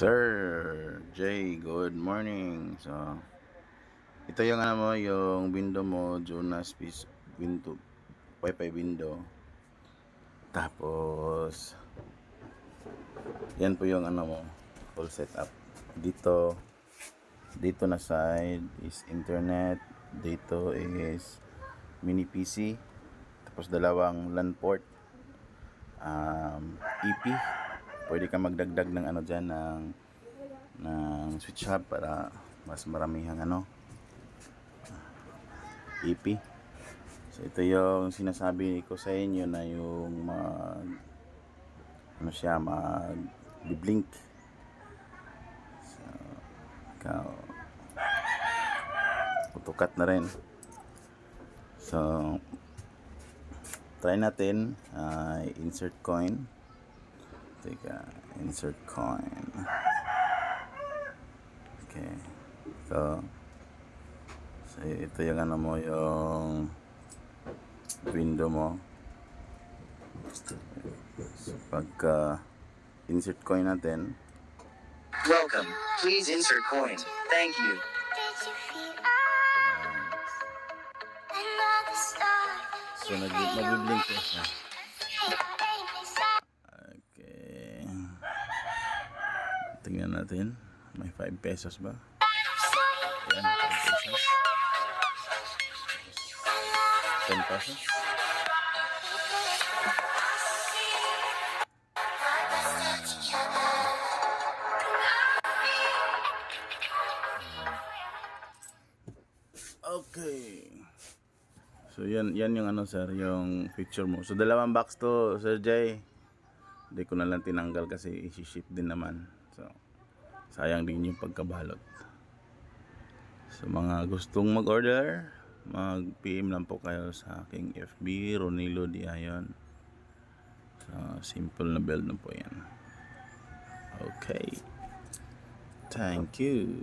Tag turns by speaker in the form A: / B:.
A: Sir Jay, good morning. So, ito yung ano mo, yung window mo, Jonas Peace window, Wi-Fi window. Tapos, yan po yung ano mo, full setup. Dito, dito na side is internet. Dito is mini PC. Tapos dalawang LAN port. Um, EP. Pwede ka magdagdag ng ano dyan, ng, ng switch hub para mas maramihang ano, EP. So ito yung sinasabi ko sa inyo na yung mag ano siya mag blink. So ikaw tutukat na rin. So try natin uh, insert coin. Teka, insert coin. Okay. So So, ito yung ano mo, yung window mo. So, pagka insert coin natin,
B: Welcome. Please insert coin. Thank you.
C: Ah,
A: so nag nag-blink eh. Ah,
C: Your aim is up.
A: Okay. Tingnan natin. May 5 pesos ba? Ayan, 5 pesos. 10 pesos. Okay. So yan yan yung ano sir, yung picture mo. So dalawang box to, Sir Jay. Hindi ko na lang tinanggal kasi i-ship din naman. So sayang din yung pagkabalot. So mga gustong mag-order, mag-PM lang po kayo sa aking FB Ronilo Diayon. So simple na build na po yan. Okay. Thank you.